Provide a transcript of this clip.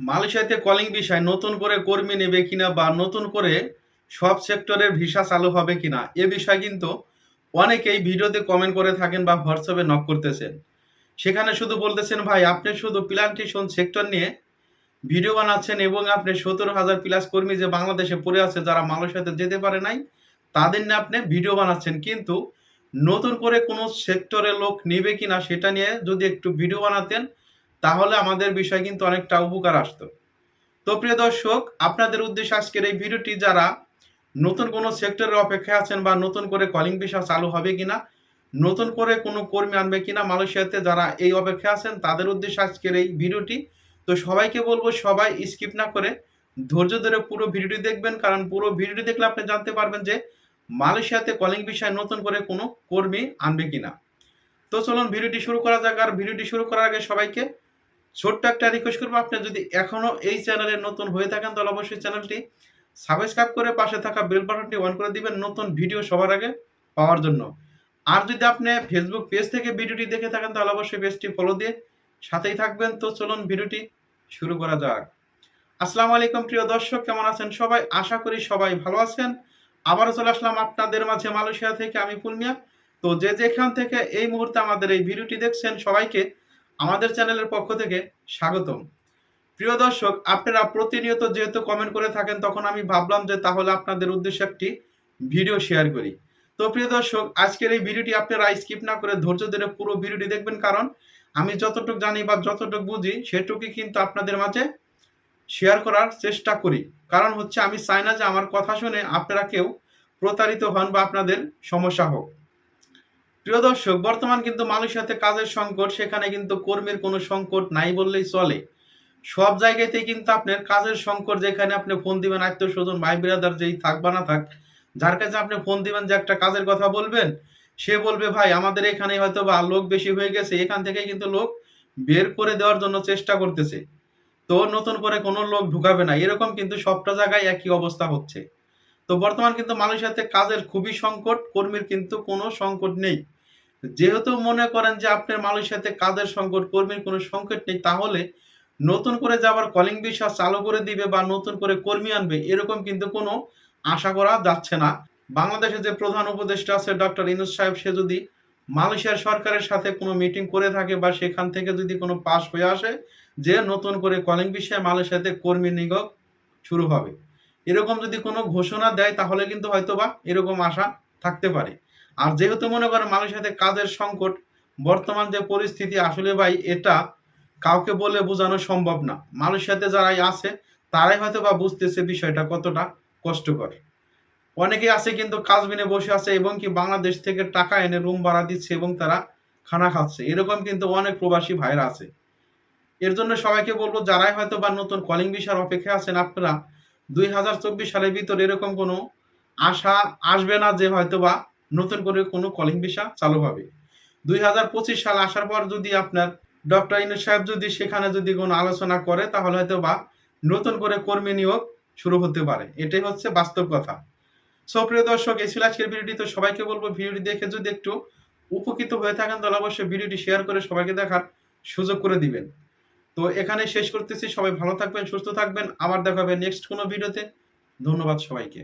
মালয়েশিয়াতে কলিং বিষয়, নতুন করে কর্মী নেবে কিনা বা নতুন করে সব সেক্টরের ভিসা চালু হবে কিনা, এ বিষয়ে কিন্তু অনেকেই ভিডিওতে কমেন্ট করে থাকেন বা হোয়াটসঅ্যাপে নক করতেছেন। সেখানে শুধু বলতেছেন, ভাই, আপনি শুধু প্লান্টেশন সেক্টর নিয়ে ভিডিও বানাচ্ছেন এবং আপনি সতেরো হাজার প্লাস কর্মী যে বাংলাদেশে পড়ে আছে, যারা মালয়েশিয়াতে যেতে পারে নাই, তাদের নিয়ে আপনি ভিডিও বানাচ্ছেন। কিন্তু নতুন করে কোনো সেক্টরের লোক নেবে কিনা, সেটা নিয়ে যদি একটু ভিডিও বানাতেন তাহলে আমাদের বিষয় কিন্তু অনেকটা উপকার আসতো। তো প্রিয় দর্শক, আপনাদের উদ্দেশ্যে আজকের এই ভিডিওটি যারা নতুন কোনো সেক্টরের অপেক্ষায় আছেন বা নতুন করে কলিং ভিসা চালু হবে কিনা, নতুন করে কোনো কর্মী আনবে কিনা মালয়েশিয়াতে যারা এই অপেক্ষায় আছেন, তাদের উদ্দেশ্যে আজকের এই ভিডিওটি। তো সবাইকে বলব, সবাই স্কিপ না করে ধৈর্য ধরে পুরো ভিডিওটি দেখবেন, কারণ পুরো ভিডিওটি দেখলে আপনি জানতে পারবেন যে মালয়েশিয়াতে কলিং বিষয়ে নতুন করে কোনো কর্মী আনবে কিনা। তো চলুন, ভিডিওটি শুরু করা যাক। আর ভিডিওটি শুরু করার আগে সবাইকে ছোট্ট একটা রিকোয়েস্ট করব, আপনি যদি এখনও এই চ্যানেলে নতুন হয়ে থাকেন, তাহলে অবশ্যই চ্যানেলটি সাবস্ক্রাইব করে পাশে থাকা বেল বাটনটি অন করে দিবেন নতুন ভিডিও সবার আগে পাওয়ার জন্য। আর যদি আপনি ফেসবুক পেজ থেকে ভিডিওটি দেখে থাকেন, তাহলে অবশ্যই পেজটি ফলো দিয়ে সাথেই থাকবেন। তো চলুন ভিডিওটি শুরু করা যাক। আসসালামু আলাইকুম, প্রিয় দর্শক, কেমন আছেন সবাই? আশা করি সবাই ভালো আছেন। আবারও চলে আসলাম আপনাদের মাঝে মালয়েশিয়া থেকে আমি পুলমিয়া তো যে যেখান থেকে এই মুহূর্তে আমাদের এই ভিডিওটি দেখছেন, সবাইকে আমাদের চ্যানেলের পক্ষ থেকে স্বাগতম। প্রিয় দর্শক, আপনারা প্রতিনিয়ত যেহেতু কমেন্ট করে থাকেন, তখন আমি ভাবলাম যে তাহলে আপনাদের উদ্দেশ্যে একটি ভিডিও শেয়ার করি। তো প্রিয় দর্শক, আজকের এই ভিডিওটি আপনারা স্কিপ না করে ধৈর্য ধরে পুরো ভিডিওটি দেখবেন, কারণ আমি যতটুকু জানি বা যতটুকু বুঝি, সেটুকুই কিন্তু আপনাদের মাঝে শেয়ার করার চেষ্টা করি। কারণ হচ্ছে, আমি চাই না যে আমার কথা শুনে আপনারা কেউ প্রতারিত হন বা আপনাদের সমস্যা হোক। প্রিয় দর্শক, বর্তমান কিন্তু মালয়েশিয়াতে কাজের সংকট, সেখানে কিন্তু কর্মীর কোনো সংকট নাই বললেই চলে। সব জায়গাতেই কিন্তু আপনার কাজের সংকট, যেখানে আপনি ফোন দিবেন আত্মীয় স্বজন, ভাই বিরাদার যেই থাক বা না থাক, যার কাছে আপনি ফোন দিবেন যে একটা কাজের কথা বলবেন, সে বলবে, ভাই, আমাদের এখানে হয়তো বা লোক বেশি হয়ে গেছে, এখান থেকে কিন্তু লোক বের করে দেওয়ার জন্য চেষ্টা করতেছে। তো নতুন করে কোনো লোক ঢুকাবে না। এরকম কিন্তু সবটা জায়গায় একই অবস্থা হচ্ছে। তো বর্তমান কিন্তু মালয়েশিয়াতে কাজের খুবই সংকট, কর্মীর কিন্তু কোনো সংকট নেই। যেহেতু মনে করেন যে আপনার মালয়েশিয়াতে কাজের সংকট, কর্মীর কোনো সংকট নেই, তাহলে নতুন করে যে আবার কলিং বিশ্বাস চালু করে দিবে বা নতুন করে কর্মী আনবে, এরকম কিন্তু কোনো আশা করা যাচ্ছে না। বাংলাদেশের যে প্রধান উপদেষ্টা আছে ডক্টর ইনুস সাহেব, সে যদি মালয়েশিয়ার সরকারের সাথে কোনো মিটিং করে থাকে বা সেখান থেকে যদি কোনো পাস হয়ে আসে, যে নতুন করে কলিং বিষয়ে মালয়েশিয়াতে কর্মী নিয়োগ শুরু হবে। এরকম যদি কোনো ঘোষণা দেয়, তাহলে কিন্তু হয়তোবা এরকম আশা থাকতে পারে। আর যেহেতু মনে করেন মানুষের সাথে কাজের সংকট, বর্তমান যে পরিস্থিতি, আসলে ভাই এটা কাউকে বলে বোঝানো সম্ভব না। মালয়েশিয়াতে যারাই আছে, তারাই হয়তো বা বুঝতেছে বিষয়টা কতটা কষ্টকর। অনেকে আছে কিন্তু কাজ বিনে বসে আছে এবং কি বাংলাদেশ থেকে টাকা এনে রুম ভাড়া দিচ্ছে এবং তারা খানা খাচ্ছে। এরকম কিন্তু অনেক প্রবাসী ভাইরা আছে। এর জন্য সবাইকে বলব, যারাই হয়তো বা নতুন কলিং ভিসার অপেক্ষায় আছেন, আপনারা দুই হাজার চব্বিশ সালের ভিতরে এরকম কোনো আশা আসবে না যে হয়তো বা নতুন করে কোনো কলিং ভিসা চালু হবে। দুই হাজার পঁচিশ সাল আসার পর যদি আপনার ডক্টর ইনু সাহেব যদি সেখানে যদি কোনো আলোচনা করে, তাহলে হয়তো বা নতুন করে কর্মী নিয়োগ শুরু হতে পারে। এটাই হচ্ছে বাস্তব কথা। সো প্রিয় দর্শক, এই ছিল আজকের ভিডিওটি। তো সবাইকে বলব, ভিডিওটি দেখে যদি একটু উপকৃত হয়ে থাকেন, তাহলে অবশ্যই ভিডিওটি শেয়ার করে সবাইকে দেখার সুযোগ করে দিবেন। তো এখানে শেষ করতেছি। সবাই ভালো থাকবেন, সুস্থ থাকবেন। আবার দেখাবে নেক্সট কোনো ভিডিওতে। ধন্যবাদ সবাইকে।